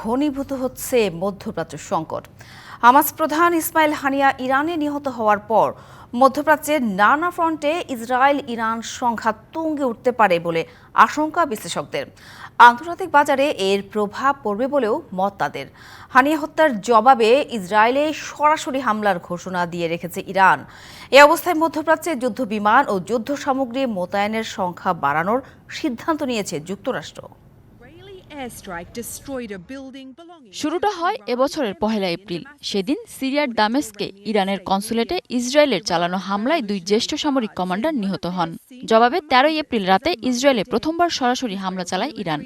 ঘনীভূত হচ্ছে মধ্যপ্রাচ্য সংকট। হামাস প্রধান ইসমাইল হানিয়া ইরানে নিহত হওয়ার পর মধ্যপ্রাচ্যের নানা ফ্রন্টে ইসরায়েল ইরান সংঘাত তুঙ্গে উঠতে পারে বলে আশঙ্কা বিশ্লেষকদের। আন্তর্জাতিক বাজারে এর প্রভাব পড়বে বলেও মত তাদের। হানিয়া হত্যার জবাবে ইসরায়েলে সরাসরি হামলার ঘোষণা দিয়ে রেখেছে ইরান। এ অবস্থায় মধ্যপ্রাচ্যে যুদ্ধ বিমান ও যুদ্ধ সামগ্রী মোতায়েনের সংখ্যা বাড়ানোর সিদ্ধান্ত নিয়েছে যুক্তরাষ্ট্র। শুরুটা হয় এবছরের পহেলা এপ্রিল। সেদিন সিরিয়ার দামেস্কে ইরানের কনসুলেটে ইসরায়েলের চালানো হামলায় দুই জ্যেষ্ঠ সামরিক কমান্ডার নিহত হন। জবাবে তেরোই এপ্রিল রাতে ইসরায়েলে প্রথমবার সরাসরি হামলা চালায় ইরান।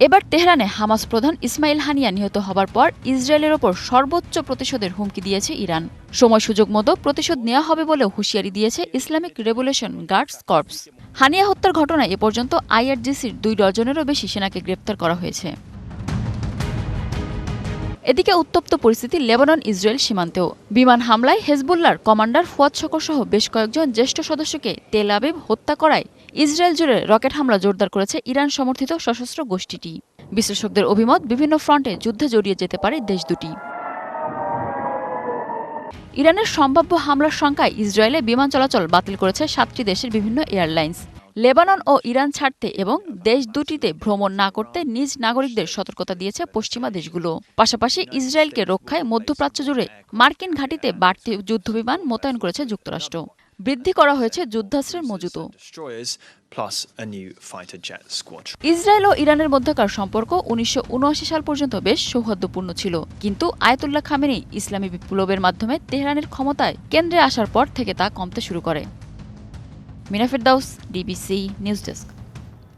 এবার তেহরানে হামাস প্রধান ইসমাইল হানিয়া নিহত হবার পর ইসরায়েলের ওপর সর্বোচ্চ প্রতিশোধের হুমকি দিয়েছে ইরান। সময় সুযোগ মতো প্রতিশোধ নেওয়া হবে বলেও হুঁশিয়ারি দিয়েছে Islamic Revolution Guards Corps. Haniyeh হত্যার ঘটনায় এ পর্যন্ত আইআরজিসির দুই ডজনেরও বেশি সেনাকে গ্রেপ্তার করা হয়েছে। এদিকে উত্তপ্ত পরিস্থিতি লেবানন, ইসরায়েল সীমান্তেও। বিমান হামলায় হেজবুল্লার কমান্ডার ফুয়াদ শকর সহ বেশ কয়েকজন জ্যেষ্ঠ সদস্যকে তেল আবিব হত্যা করায় ইসরায়েল জুড়ে রকেট হামলা জোরদার করেছে ইরান সমর্থিত সশস্ত্র গোষ্ঠীটি। বিশ্লেষকদের অভিমত, বিভিন্ন ফ্রন্টে যুদ্ধে জড়িয়ে যেতে পারে দেশ দুটি। ইরানের সম্ভাব্য হামলার শঙ্কায় ইসরায়েলে বিমান চলাচল বাতিল করেছে সাতটি দেশের বিভিন্ন এয়ারলাইন্স। লেবানন ও ইরান ছাড়তে এবং দেশ দুটিতে ভ্রমণ না করতে নিজ নাগরিকদের সতর্কতা দিয়েছে পশ্চিমা দেশগুলো। পাশাপাশি ইসরায়েলকে রক্ষায় মধ্যপ্রাচ্য জুড়ে মার্কিন ঘাঁটিতে বাড়তি যুদ্ধবিমান মোতায়েন করেছে যুক্তরাষ্ট্র। বৃদ্ধি করা হয়েছে যুদ্ধাস্ত্রের squadron. ইসরায়েল ও ইরানের মধ্যকার সম্পর্ক উনিশশো উনআশি সাল পর্যন্ত বেশ সৌহার্দ্যপূর্ণ ছিল। কিন্তু আয়তুল্লাহ খামেনি ইসলামী বিপ্লবের মাধ্যমে তেহরানের ক্ষমতায় কেন্দ্রে আসার পর থেকে তা কমতে শুরু করে। Mina Firdaus, DBC News Desk.